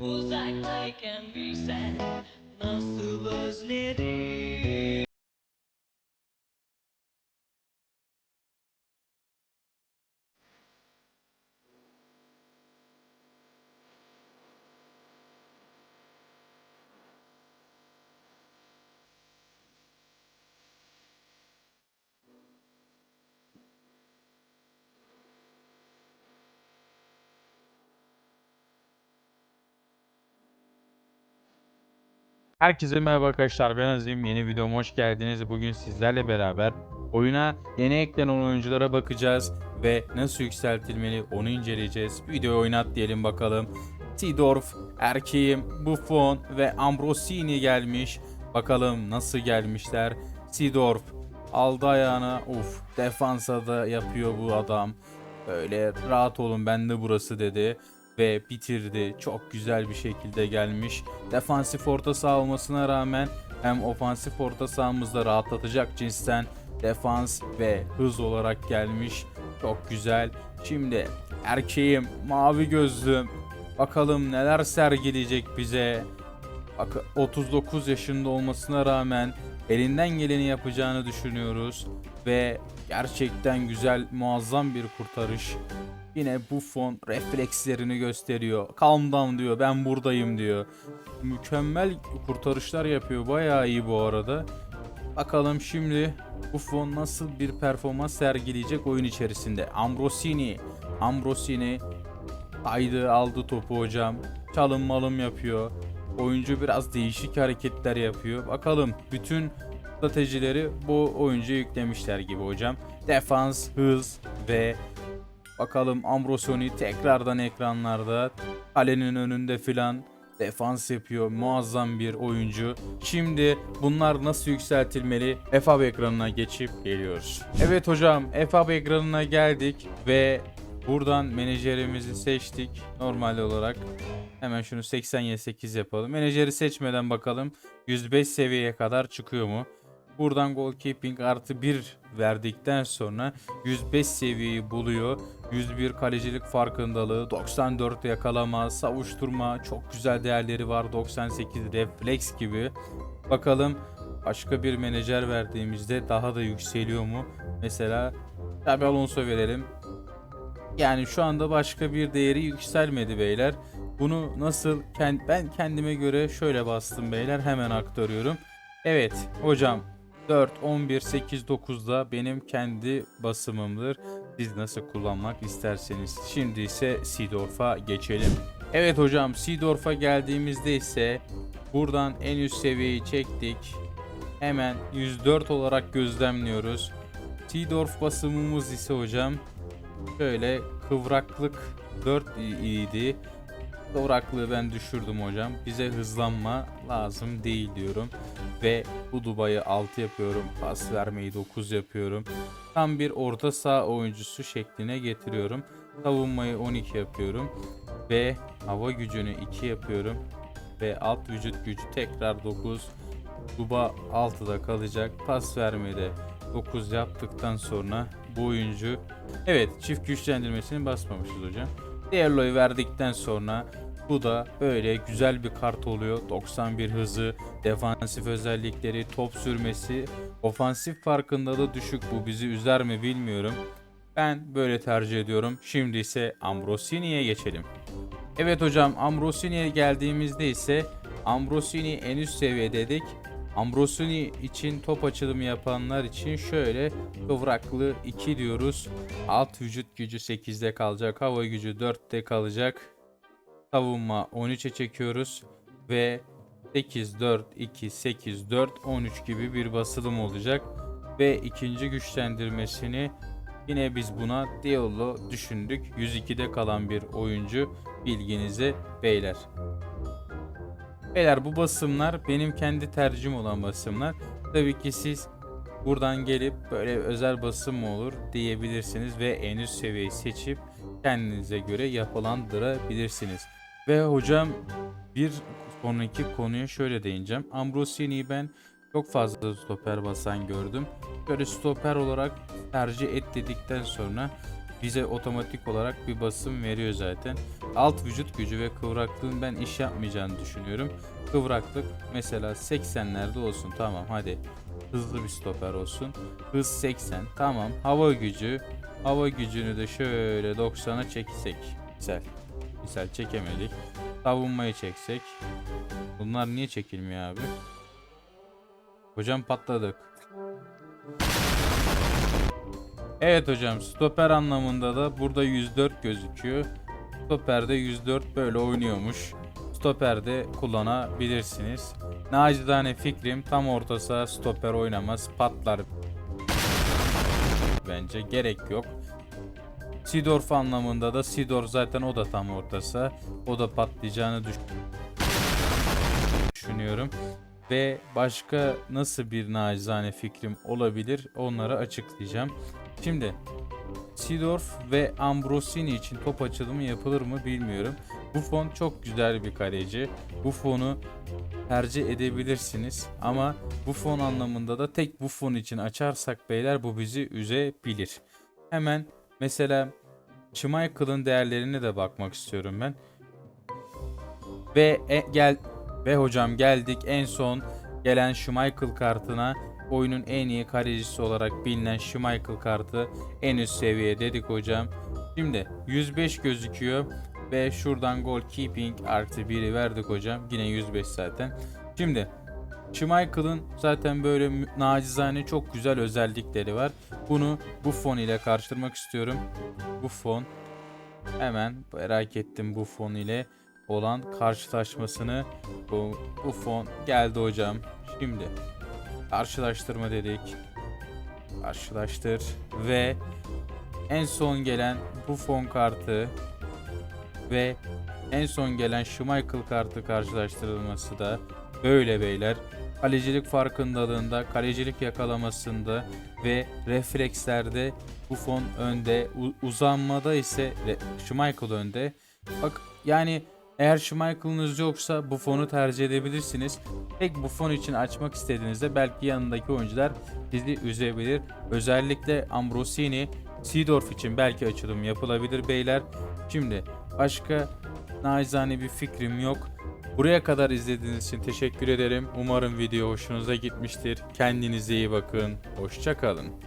Muzak like can be sad Nasıl özledim Herkese merhaba arkadaşlar ben Azim yeni videoma hoş geldiniz. Bugün sizlerle beraber oyuna yeni eklenen oyunculara bakacağız ve nasıl yükseltilmeli onu inceleyeceğiz. Videoyu oynat diyelim bakalım. Seedorf, Erkeğim, Buffon ve Ambrosini gelmiş. Bakalım nasıl gelmişler. Seedorf aldı ayağına. Uf defansa da yapıyor bu adam. Böyle rahat olun bende burası dedi ve bitirdi. Çok güzel bir şekilde gelmiş. Defansif orta saha olmasına rağmen hem ofansif orta sahamızda rahatlatacak cinsten defans ve hız olarak gelmiş. Çok güzel. Şimdi erkeğim mavi gözlüm. Bakalım neler sergileyecek bize. Bak 39 yaşında olmasına rağmen elinden geleni yapacağını düşünüyoruz ve gerçekten güzel muazzam bir kurtarış. Yine Buffon reflekslerini gösteriyor. Calm down diyor. Ben buradayım diyor. Mükemmel kurtarışlar yapıyor. Bayağı iyi bu arada. Bakalım şimdi Buffon nasıl bir performans sergileyecek oyun içerisinde. Ambrosini. Ambrosini kaydı aldı topu hocam. Çalım malım yapıyor. Oyuncu biraz değişik hareketler yapıyor. Bakalım bütün stratejileri bu oyuncuya yüklemişler gibi hocam. Defans, hız ve Bakalım Ambrosoni tekrardan ekranlarda. Kalenin önünde filan defans yapıyor. Muazzam bir oyuncu. Şimdi bunlar nasıl yükseltilmeli? FAB ekranına geçip geliyoruz. Evet hocam FAB ekranına geldik ve buradan menajerimizi seçtik. Normal olarak hemen şunu 80'ye 8 yapalım. Menajeri seçmeden bakalım 105 seviyeye kadar çıkıyor mu? Buradan goalkeeping artı 1 verdikten sonra 105 seviyeyi buluyor. 101 kalecilik farkındalığı, 94 yakalama, savuşturma çok güzel değerleri var. 98 refleks gibi. Bakalım başka bir menajer verdiğimizde daha da yükseliyor mu? Mesela Xabi Alonso verelim. Yani şu anda başka bir değeri yükselmedi beyler. Bunu nasıl ben kendime göre şöyle bastım beyler hemen aktarıyorum. Evet hocam 4, 11, 8, 9'da benim kendi basımımdır. Siz nasıl kullanmak isterseniz. Şimdi ise Seedorf'a geçelim. Evet hocam Seedorf'a geldiğimizde ise buradan en üst seviyeyi çektik. Hemen 104 olarak gözlemliyoruz. Seedorf basımımız ise hocam şöyle kıvraklık 4 idi. Kıvraklığı ben düşürdüm hocam. Bize hızlanma lazım değil diyorum. Ve bu Dubai'yi 6 yapıyorum. Pas vermeyi 9 yapıyorum. Tam bir orta saha oyuncusu şekline getiriyorum. Savunmayı 12 yapıyorum. Ve hava gücünü 2 yapıyorum. Ve alt vücut gücü tekrar 9. Duba 6'da kalacak. Pas vermede 9 yaptıktan sonra bu oyuncu Evet çift güçlendirmesini basmamışız hocam. Diğerloyu verdikten sonra bu da böyle güzel bir kart oluyor. 91 hızı, defansif özellikleri, top sürmesi, ofansif farkındalığı düşük. Bu bizi üzer mi bilmiyorum. Ben böyle tercih ediyorum. Şimdi ise Ambrosini'ye geçelim. Evet hocam Ambrosini'ye geldiğimizde ise Ambrosini en üst seviye dedik. Ambrosini için top açılımı yapanlar için şöyle kıvraklı 2 diyoruz. Alt vücut gücü 8'de kalacak. Hava gücü 4'te kalacak. Savunma 13'e çekiyoruz. Ve 8, 4, 2, 8, 4, 13 gibi bir basılım olacak. Ve ikinci güçlendirmesini yine biz buna Diallo düşündük. 102'de kalan bir oyuncu bilginize beyler. Beyler bu basımlar benim kendi tercihim olan basımlar. Tabii ki siz buradan gelip böyle özel basım mı olur diyebilirsiniz ve en üst seviyeyi seçip kendinize göre yapılandırabilirsiniz. Ve hocam bir sonraki konuya şöyle değineceğim. Ambrosini'yi ben çok fazla stoper basan gördüm. Böyle stoper olarak tercih et dedikten sonra bize otomatik olarak bir basım veriyor zaten. Alt vücut gücü ve kıvraklığın ben iş yapmayacağını düşünüyorum. Kıvraklık mesela 80'lerde olsun tamam hadi. Hızlı bir stoper olsun. Hız 80 tamam. Hava gücü. Hava gücünü de şöyle 90'a çeksek. Güzel. Güzel çekemedik. Savunmayı çeksek. Bunlar niye çekilmiyor abi? Hocam patladık. Evet hocam stoper anlamında da burada 104 gözüküyor. Stoperde 104 böyle oynuyormuş. Stoperde kullanabilirsiniz. Nacizane fikrim tam orta saha stoper oynamaz patlar. Bence gerek yok. Sidorf anlamında da Sidor zaten o da tam orta saha. O da patlayacağını düş- düşünüyorum. Ve başka nasıl bir nacizane fikrim olabilir onları açıklayacağım. Şimdi Sidorf ve Ambrosini için top açılımı yapılır mı bilmiyorum. Buffon çok güzel bir kaleci. Buffon'u tercih edebilirsiniz ama Buffon anlamında da tek Buffon için açarsak beyler bu bizi üzebilir. Hemen mesela Schmeichel'ın değerlerine de bakmak istiyorum ben. Ve e- gel ve hocam geldik en son gelen Schmeichel kartına oyunun en iyi kalecisi olarak bilinen Schmeichel kartı en üst seviye dedik hocam. Şimdi 105 gözüküyor ve şuradan goalkeeping artı 1'i verdik hocam. Yine 105 zaten. Şimdi Schmeichel'ın zaten böyle nacizane çok güzel özellikleri var. Bunu Buffon ile karşılamak istiyorum. Buffon hemen merak ettim Buffon ile olan karşılaşmasını. Bu Buffon geldi hocam. Şimdi karşılaştırma dedik. Karşılaştır ve en son gelen Buffon kartı ve en son gelen Schmeichel kartı karşılaştırılması da böyle beyler. Kalecilik farkındalığında, kalecilik yakalamasında ve reflekslerde Buffon önde, uzanmada ise Schmeichel önde. Bak yani eğer Schmeichel'ınız yoksa Buffon'u tercih edebilirsiniz. Tek Buffon için açmak istediğinizde belki yanındaki oyuncular sizi üzebilir. Özellikle Ambrosini, Seedorf için belki açılım yapılabilir beyler. Şimdi başka naizane bir fikrim yok. Buraya kadar izlediğiniz için teşekkür ederim. Umarım video hoşunuza gitmiştir. Kendinize iyi bakın. Hoşçakalın.